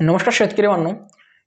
नमस्कार शेतकरी बांधव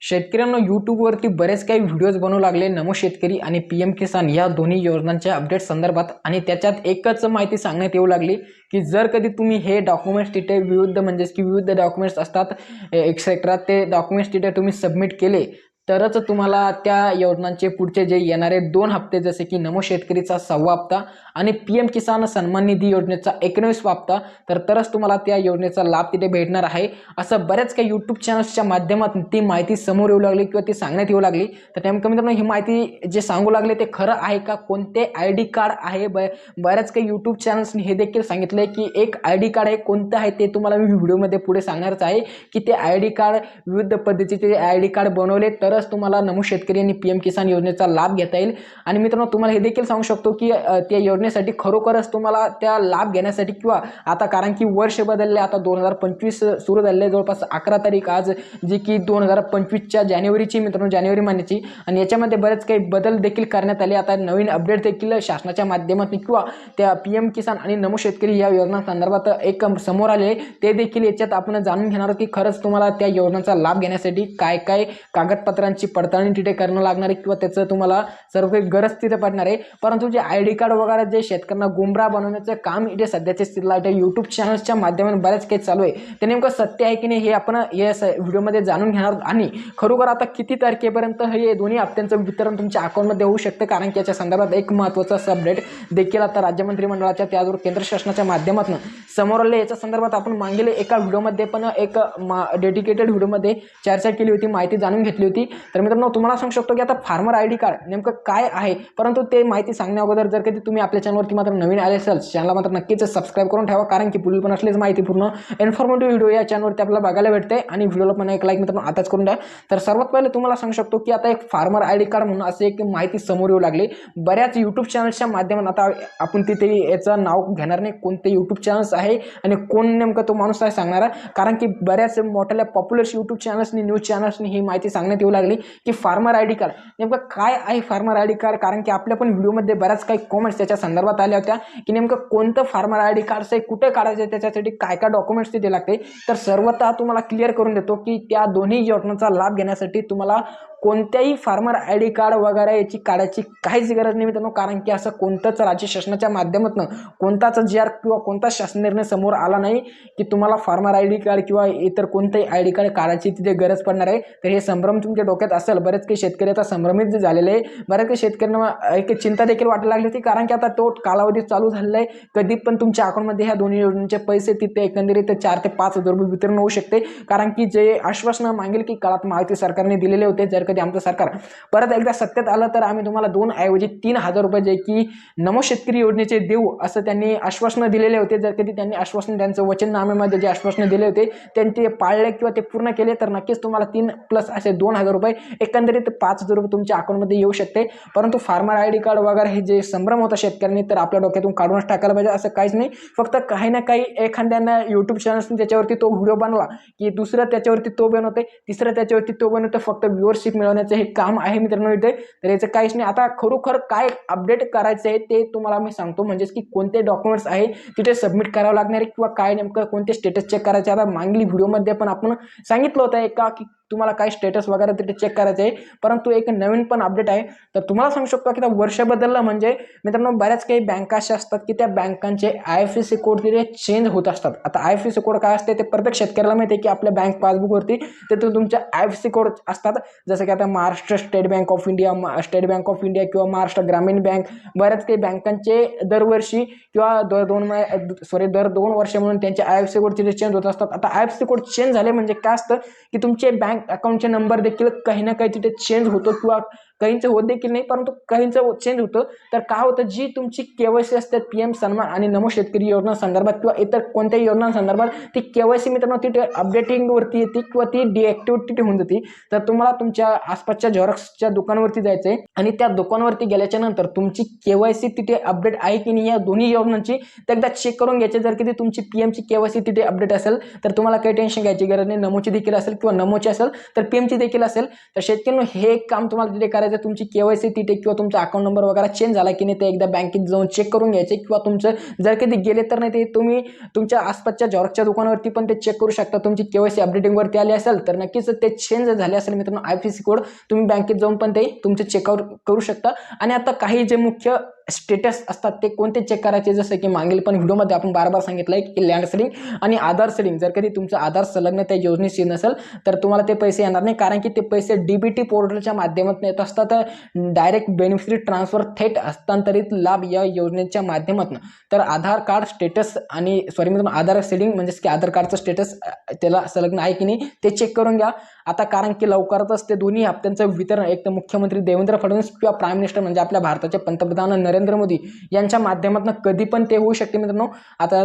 शेतकऱ्यांना यूट्यूबवरती बरेच काही व्हिडिओज बनवू लागले. नमो शेतकरी आणि पी एम किसान या दोन्ही योजनांच्या अपडेट संदर्भात आणि त्याच्यात एकच माहिती सांगण्यात येऊ लागली की जर कधी तुम्ही हे डॉक्युमेंट्स तिथे विविध म्हणजेच की विविध डॉक्युमेंट्स असतात एक्सेट्रा ते डॉक्युमेंट्स तिथे तुम्ही सबमिट केले तरच तुम्हाला त्या योजनांचे पुढचे जे येणारे दोन हप्ते जसे की नमो शेतकरीचा सहावा हप्ता आणि पी एम किसान सन्मान निधी योजनेचा एकोणीसवा हप्ता तर तरच तुम्हाला त्या योजनेचा लाभ तिथे भेटणार आहे. असं बऱ्याच काही यूट्यूब चॅनल्सच्या माध्यमातून ती माहिती समोर येऊ लागली किंवा ती सांगण्यात येऊ लागली. तर नेमकं मित्रांनो ही माहिती जे सांगू लागले ते खरं आहे का? कोणते आय डी कार्ड आहे? ब बऱ्याच काही यूट्यूब चॅनल्सनी हे देखील सांगितलं आहे की एक आय डी कार्ड आहे. कोणतं आहे ते तुम्हाला मी व्हिडिओमध्ये पुढे सांगणारच आहे की ते आय डी कार्ड विविध पद्धतीचे आय डी कार्ड बनवले तर तरच तुम्हाला नमू शेतकरी आणि पी एम किसान योजनेचा लाभ घेता येईल. आणि मित्रांनो तुम्हाला हे देखील सांगू शकतो की त्या योजनेसाठी खरोखरच तुम्हाला त्या लाभ घेण्यासाठी किंवा आता कारण की वर्ष बदलले आता दोन हजार पंचवीस सुरू झालेले जवळपास अकरा तारीख आज जी की दोन हजार पंचवीसच्या जानेवारीची मित्रांनो जानेवारी महिन्याची. आणि याच्यामध्ये बरेच काही बदल देखील करण्यात आले. आता नवीन अपडेट देखील शासनाच्या माध्यमातून किंवा त्या पी एम किसान आणि नमो शेतकरी या योजनांसंदर्भात एक समोर आले. ते देखील याच्यात आपण जाणून घेणार आहोत की खरंच तुम्हाला त्या योजनांचा लाभ घेण्यासाठी काय काय कागदपत्र कागदपत्रांची पडताळणी तिथे करणं लागणार आहे किंवा त्याचं तुम्हाला सर्व काही गरज तिथे पडणार आहे. परंतु जे आय डी कार्ड वगैरे जे शेतकऱ्यांना गुमराह बनवण्याचं काम इथे सध्याच्या स्थितीला इथे यूट्यूब चॅनल्सच्या माध्यमातून बऱ्याच काही चालू आहे. ते नेमकं सत्य आहे की नाही हे आपण या व्हिडिओमध्ये जाणून घेणार आहोत आणि खरोखर आता किती तारखेपर्यंत हे दोन्ही हप्त्यांचं वितरण तुमच्या अकाउंटमध्ये होऊ शकतं? कारण की याच्या संदर्भात एक महत्त्वाचा अपडेट देखील आता राज्य मंत्रिमंडळाच्या त्याचबरोबर केंद्र शासनाच्या माध्यमातून समोर आले याच्या संदर्भात आपण मागील एका व्हिडिओमध्ये पण एक मा डेडिकेटेड व्हिडिओमध्ये चर्चा केली होती माहिती जाणून घेतली होती. तर मित्रांनो तुम्हाला सांगू शकतो की आता फार्मर आय डी कार्ड नेमकं काय आहे? परंतु ते माहिती सांगण्या अगोदर जर कधी तुम्ही आपल्या चॅनलवरती मात्र नवीन आले असाल चॅनलला मात्र नक्कीच सबस्क्राईब करून ठेवा कारण की पुढील पण असलेच माहिती पूर्ण इन्फॉर्मेटिव्ह व्हिडिओ या चॅनलवरती आपल्याला बघायला भेटते. आणि व्हिडिओला पण एक लाईक मित्रांनो आताच करून द्या. तर सर्वात पहिले तुम्हाला सांगू शकतो की आता एक फार्मर आय डी कार्ड म्हणून असे एक माहिती समोर येऊ लागली. बऱ्याच यूट्यूब चॅनल्सच्या माध्यमात आता आपण तिथे याचं नाव घेणार नाही कोणते यूट्यूब चॅनल्स आहे आणि कोण नेमका तो माणूस आहे सांगणार. कारण की बऱ्याच मोठ्या पॉप्युलर यूट्यूब चॅनल्सनी न्यूज चॅनल्सनी ही माहिती सांगण्यात येऊ लागली. की फार्मर आय डी कार्ड नेमकं काय आहे फार्मर आय डी कार्ड कारण की आपल्या पण व्हिडिओमध्ये बऱ्याच काही कॉमेंट्स त्याच्या संदर्भात आल्या होत्या की नेमकं कोणतं फार्मर आय डी कार्ड आहे कुठे काढायचं आहे त्याच्यासाठी काय काय डॉक्युमेंट्स तिथे लागते. तर सर्वतः तुम्हाला क्लिअर करून देतो की त्या दोन्ही योजनांचा लाभ घेण्यासाठी तुम्हाला कोणत्याही फार्मर आय डी कार्ड वगैरे याची काढायची काहीच गरज नाही मित्रांनो. कारण की असं कोणतंच राज्य शासनाच्या माध्यमातून कोणताच जी आर किंवा कोणताच शासन निर्णय समोर आला नाही की तुम्हाला फार्मर आय डी कार्ड किंवा इतर कोणतंही आय डी कार्ड काढायची तिथे गरज पडणार आहे. तर हे संभ्रम तुमच्या डोक्यात असेल. बरेच काही शेतकरी आता संभ्रमित झालेले आहे. बऱ्याच काही शेतकऱ्यांना एक चिंता देखील वाटायला लागली होती. कारण की आता तो कालावधी चालू झालेला आहे. कधी पण तुमच्या अकाउंटमध्ये ह्या दोन्ही योजनेचे पैसे तिथे एकंदरीत चार ते पाच हजार रुपये वितरण होऊ शकते. कारण की जे आश्वासनं मागेल की काळात माहिती सरकारने दिलेले होते. जर कधी आमचं सरकार. परत एकदा सत्तेत आलं तर आम्ही तुम्हाला दोन ऐवजी तीन हजार रुपये जे की नमो शेतकरी योजनेचे देऊ असं त्यांनी आश्वासनं दिलेले होते. जर कधी त्यांनी आश्वासन त्यांचं वचननाम्यामध्ये जे आश्वासनं दिले होते त्यांनी ते पाळले किंवा ते पूर्ण केले तर नक्कीच तुम्हाला तीन प्लस असे दोन हजार रुपये एकंदरीत पाच हजार रुपये तुमच्या अकाउंटमध्ये येऊ शकते. परंतु फार्मर आय डी कार्ड वगैरे हे जे संभ्रम होता शेतकऱ्यांनी तर आपल्या डोक्यातून काढूनच टाकायला पाहिजे असं काहीच नाही. फक्त काही ना काही एखाद्यानं यूट्यूब चॅनल्सनी त्याच्यावरती तो व्हिडिओ बनवला की दुसरं त्याच्यावरती तो बनवते तिसरं त्याच्यावरती तो बनवतो फक्त व्ह्युअरशिप मिळवण्याचं हे काम आहे मित्रांनो इथे. तर याचं काहीच नाही. आता खरोखर काय अपडेट करायचं आहे ते तुम्हाला मी सांगतो. म्हणजेच की कोणते डॉक्युमेंट्स आहे तिथे सबमिट करावं लागणार आहे किंवा काय नेमकं कोणते स्टेटस चेक करायचे आता मागली व्हिडिओमध्ये पण आपण सांगितलं होतं एका की तुम्हाला काय स्टेटस वगैरे तिथे चेक करायचं आहे परंतु एक नवीन पण अपडेट आहे. तर तुम्हाला सांगू शकतो की आता वर्ष बदललं म्हणजे मित्रांनो बऱ्याच काही बँका अशा असतात की त्या बँकांचे आय एफ सी कोड तिथे चेंज होत असतात. आता आय एफ सी कोड काय असते ते प्रत्येक शेतकऱ्याला माहिती आहे की आपल्या बँक पासबुकवरती तिथून तुमच्या आय एफ सी कोड असतात. जसं की आता Maharashtra state bank of India state bank of India किंवा महाराष्ट्र ग्रामीण बँक बऱ्याच काही बँकांचे दरवर्षी किंवा दर दोन सॉरी दर दोन वर्ष म्हणून त्यांचे आय एफ सी कोड तिथे चेंज होत असतात. आता I F C code change झाले म्हणजे काय असतं की तुमचे बँक अकाउंटचे नंबर देखील काही ना काही तिथे चेंज होतो किंवा काहींचं होत देखील नाही परंतु काहींचं हो- चेंज होतं. तर काय होतं? जी तुमची केवायसी असते पी एम सन्मान आणि नमो शेतकरी योजना संदर्भात किंवा इतर कोणत्याही योजनांसंदर्भात ती केवायसी मित्रांनो तिथे अपडेटिंगवरती येते किंवा ती डिॲक्टिव्ह होऊन जाते तर तुम्हाला तुमच्या आसपासच्या झेरॉक्सच्या दुकानावरती जायचं आहे आणि त्या दुकानावरती गेल्याच्यानंतर तुमची केवायसी तिथे अपडेट आहे की नाही या दोन्ही योजनांची तर एकदा चेक करून घ्यायचे. जर किती तुमची पी एमची केवायसी तिथे अपडेट असेल तर तुम्हाला काही टेन्शन घ्यायची गरज नाही. नमोची देखील असेल किंवा नमोची असेल तर पीएमची देखील असेल. तर शेतकऱ्यांनो हे एक काम तुम्हाला तिथे करायचं करायचं तुमची केवायसी तिथे किंवा तुमचा अकाउंट नंबर वगैरे चेंज झाला की नाही ते एकदा बँकेत जाऊन चेक करून घ्यायचे किंवा तुमचं जर कधी गेले तर नाही ते तुम्ही तुमच्या आसपासच्या जॉर्कच्या दुकानावरती पण ते चेक करू शकता. तुमची केवायसी अपडेटिंगवरती आली असेल तर नक्कीच ते चेंज झाले असेल मित्रांनो आय पी सी कोड तुम्ही बँकेत जाऊन पण ते तुमचं चेकआउट करू शकता. आणि आता काही जे मुख्य स्टेटस असतात ते कोणते चेक करायचे? जसं की मागील पण व्हिडिओमध्ये आपण बार बार सांगितलं आहे की लँड सेलिंग आणि आधार सेलिंग जर कधी तुमचं आधार संलग्न त्या योजनेशी नसेल तर तुम्हाला ते पैसे येणार नाही कारण की ते पैसे डी बी टी पोर्टलच्या माध्यमातून येत असतात. डायरेक्ट बेनिफिशरी ट्रान्सफर थेट हस्तांतरित लाभ या योजनेच्या माध्यमातून. तर आधार कार्ड स्टेटस आणि सॉरी मित्रांनो आधार सेलिंग म्हणजेच की आधार कार्डचं स्टेटस त्याला संलग्न आहे की नाही ते चेक करून घ्या. आता कारण की लवकरच ते दोन्ही हप्त्यांचं वितरण एक तर मुख्यमंत्री देवेंद्र फडणवीस किंवा प्राईम मिनिस्टर म्हणजे आपल्या भारताचे पंतप्रधान नरेंद्र नरेंद्र मोदी यांच्या माध्यमातून कधी पण ते होऊ शकते मित्रांनो. आता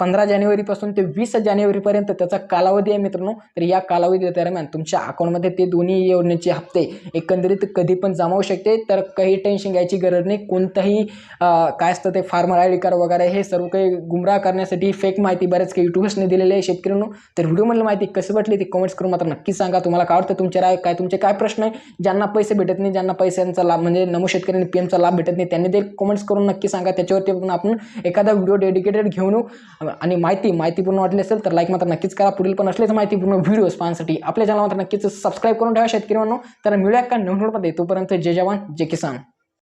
पंधरा जानेवारीपासून ते वीस जानेवारीपर्यंत त्याचा कालावधी आहे मित्रांनो. तर या कालावधी दरम्यान तुमच्या अकाउंटमध्ये ते दोन्ही योजनेचे हप्ते एकंदरीत कधी पण जमावू शकते. तर काही टेन्शन घ्यायची गरज नाही. कोणतंही काय असतं ते फार्मर आय डी कार्ड वगैरे हे सर्व काही गुमराह करण्यासाठी फेक माहिती बऱ्याच काही युट्यूबर्सने दिलेली आहे शेतकऱ्यांनो. तर व्हिडिओमधली माहिती कशी वाटली ती कमेंट्स करून मात्र नक्की सांगा. तुम्हाला काय वाटतं? तुमच्या राय काय? तुमचे काय प्रश्न आहे? ज्यांना पैसे भेटत नाही ज्यांना पैशांचा लाभ म्हणजे नमो शेतकऱ्यांनी पी एमचा लाभ भेटत नाही त्यांनी ते कमेंट्स करून नक्की सांगा. त्याच्यावरती पण आपण एखादा व्हिडिओ डेडिकेटेड घेऊन येऊ. आणि माहिती माहितीपूर्ण वाटली असेल तर लाईक मात्र नक्कीच करा. पुढील पण असलेच माहितीपूर्ण व्हिडिओज पाहण्यासाठी आपल्या चॅनल मात्र नक्कीच सबस्क्राईब करून ठेवा शेतकरी म्हणून तर मिळूया का नवीन व्हिडिओमध्ये तोपर्यंत जय जवान जय किसान.